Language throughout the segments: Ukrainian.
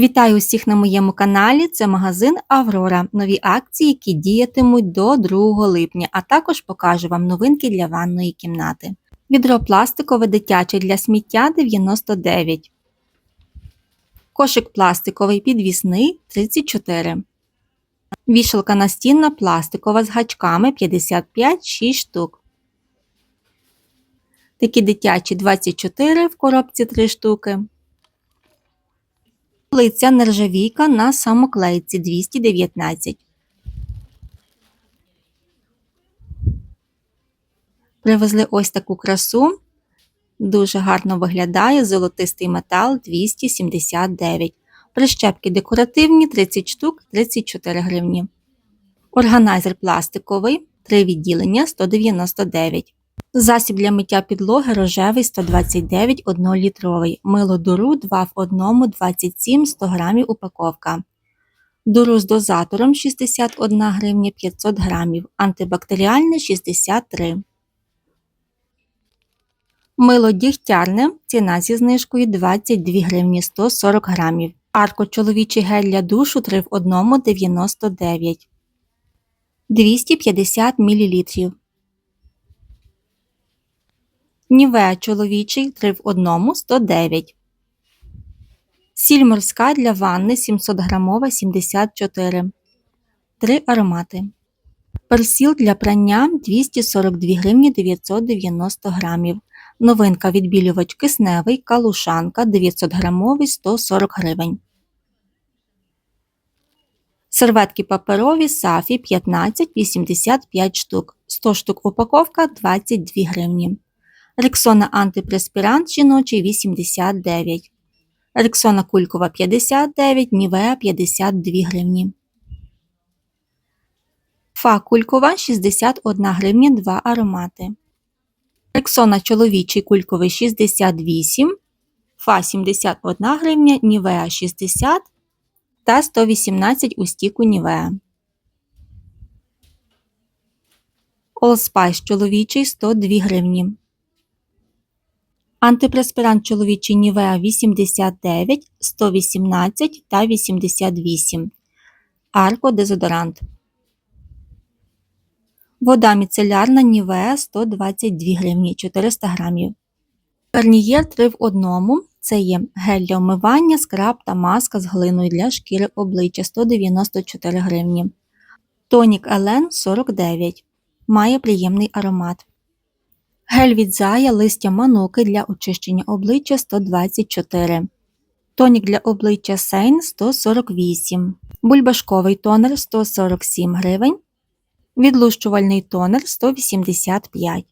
Вітаю усіх на моєму каналі. Це магазин Аврора. Нові акції, які діятимуть до 2 липня, а також покажу вам новинки для ванної кімнати. Відро пластикове дитяче для сміття 99. Кошик пластиковий підвісний 34. Вішалка настінна пластикова з гачками 55 6 штук. Такі дитячі 24 в коробці 3 штуки. Лиця нержавійка на самоклейці 219. Привезли ось таку красу. Дуже гарно виглядає золотистий метал 279. Прищепки декоративні 30 штук 34 гривні. Органайзер пластиковий 3 відділення 199. Засіб для миття підлоги рожевий 129 1-літровий. Мило дуру 2 в 1 27 100 грамів упаковка. Дуру з дозатором 61 гривня 500 грамів. Антибактеріальне 63. Мило дігтярне. Ціна зі знижкою 22 гривні 140 грамів. Арко чоловічий гель для душу 3 в 1 99. 250 мл. Нівеа чоловічий 3 в 1 109. Сіль морська для ванни 700 грамова 74. 3 аромати. Персіл для прання 242 гривні 990 грамів. Новинка відбілювач кисневий калушанка 900 грамовий 140 гривень. Серветки паперові сафі 15 85 штук. 100 штук упаковка 22 гривні. Рексона антипреспірант жіночий 89. Рексона кулькова 59, Нівеа 52 гривні. Фа кулькова 61 гривня 2 аромати. Рексона чоловічий кульковий 68, Фа 71 гривня, Нівеа 60 та 118 у стіку Нівеа. Allspice чоловічий 102 гривні. Антипреспірант чоловічий Нівеа 89, 118 та 88. Арко дезодорант. Вода міцелярна Нівеа 122 гривні 400 грамів. Гарнієр 3 в 1. Це є гель для омивання, скраб та маска з глиною для шкіри обличчя 194 гривні. Тонік Елен 49. Має приємний аромат. Гель від зая листя мануки для очищення обличчя 124. Тонік для обличчя Сейн 148. Бульбашковий тонер 147 гривень. Відлущувальний тонер 185.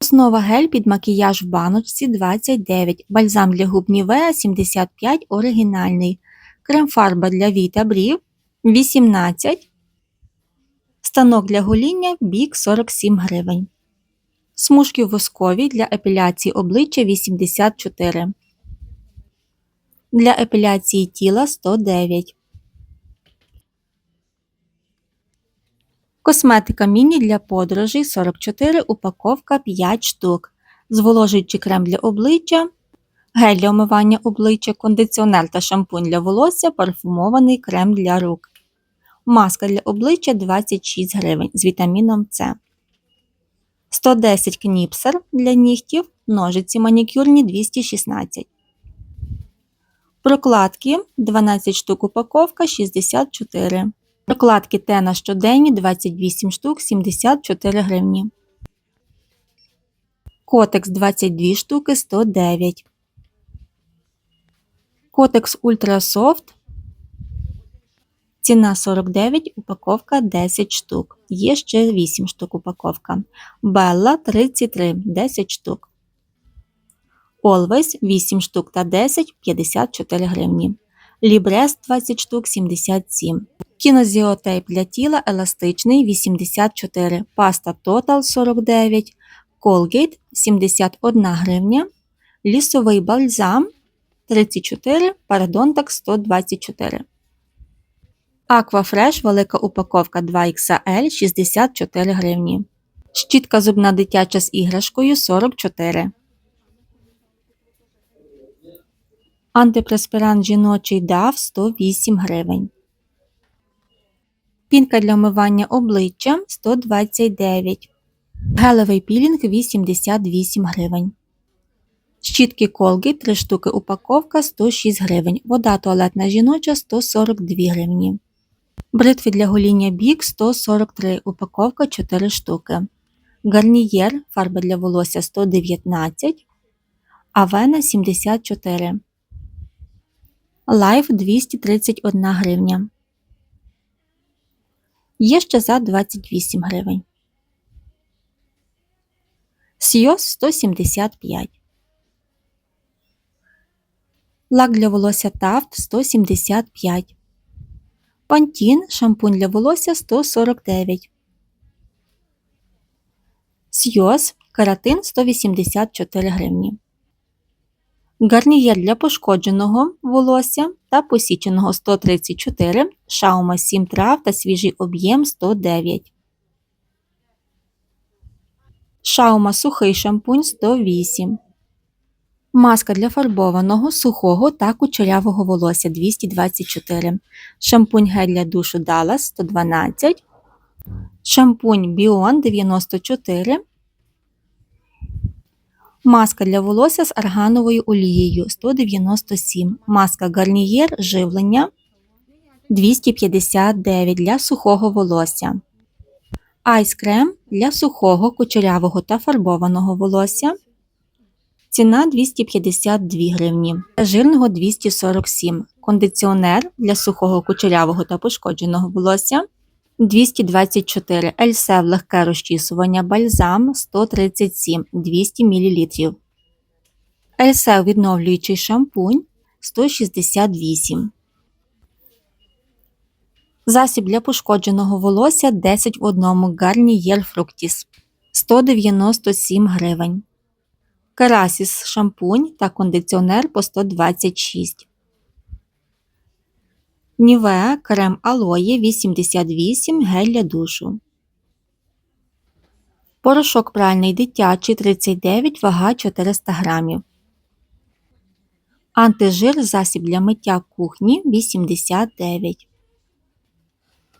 Основа гель під макіяж в баночці 29. Бальзам для губ Нівеа 75 оригінальний. Крем-фарба для вій брів 18. Станок для гоління бік 47 гривень. Смужки воскові для епіляції обличчя 84. Для епіляції тіла 109. Косметика міні для подорожей 44, упаковка 5 штук. Зволожуючий крем для обличчя, гель для омивання обличчя, кондиціонер та шампунь для волосся, парфумований крем для рук. Маска для обличчя 26 гривень з вітаміном С. 110 кніпсер для нігтів, ножиці манікюрні 216. Прокладки 12 штук упаковка 64. Прокладки Тена щоденні 28 штук 74 гривні. Котекс 22 штуки 109. Котекс Ультра Софт. Ціна 49, упаковка 10 штук. Є ще 8 штук упаковка. Белла 33 10 штук. Always 8 штук та 10 54 гривні. Лібрес 20 штук 77. Кінозіотейп для тіла еластичний 84. Паста Total 49. Colgate 71 гривня. Лісовий бальзам 34. Парадонтак 124. Аквафреш велика упаковка 2XL 64 гривні. Щітка зубна дитяча з іграшкою 44. Антипреспірант жіночий DAV 108 гривень. Пінка для вмивання обличчя 129 Гелевий пілінг 88 гривень. Щітки Colgate 3 штуки упаковка 106 гривень. Вода туалетна жіноча 142 гривні. Бритви для гоління бік 143 упаковка 4 штуки. Гарнієр фарба для волосся 119, Авена 74. Лайф 231 гривня. Є ще за 28 гривень. Сйоз 175. Лак для волосся Тафт 175. Пантін шампунь для волосся 149. Сйоз каратин 184 гривні. Гарнієр для пошкодженого волосся та посіченого 134, шаума 7 трав та свіжий об'єм 109. Шаума сухий шампунь 108. Маска для фарбованого, сухого та кучерявого волосся 224. Шампунь гель для душу Dallas 112. Шампунь Біон 94. Маска для волосся з аргановою олією 197. Маска Гарнієр живлення 259 для сухого волосся. Айскрем для сухого, кучерявого та фарбованого волосся. Ціна 252 гривні. Жирного 247. Кондиціонер для сухого, кучерявого та пошкодженого волосся 224 Ельсев легке розчісування бальзам 137 200 мл. Ельсев відновлюючий шампунь 168. Засіб для пошкодженого волосся 10 в одному Гарнієр Фруктіс 197 гривень. Карасіс шампунь та кондиціонер по 126. Нівеа крем алоє 88 гель для душу. Порошок пральний дитячий 39 вага 400 грамів. Антижир засіб для миття кухні 89.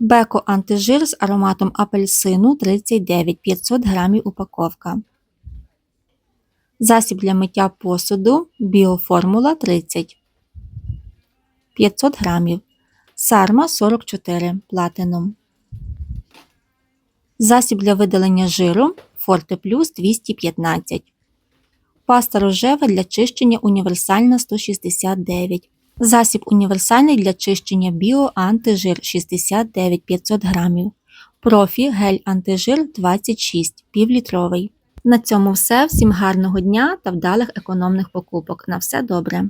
Беко антижир з ароматом апельсину 39 500 грамів упаковка. Засіб для миття посуду Біоформула 30 500 грамів. Сарма 44 платином. Засіб для видалення жиру Форте Плюс 215. Паста рожева для чищення універсальна 169. Засіб універсальний для чищення біо антижир 69 500 грамів. Профі гель антижир 26 півлітровий. На цьому все. Всім гарного дня та вдалих економних покупок. На все добре!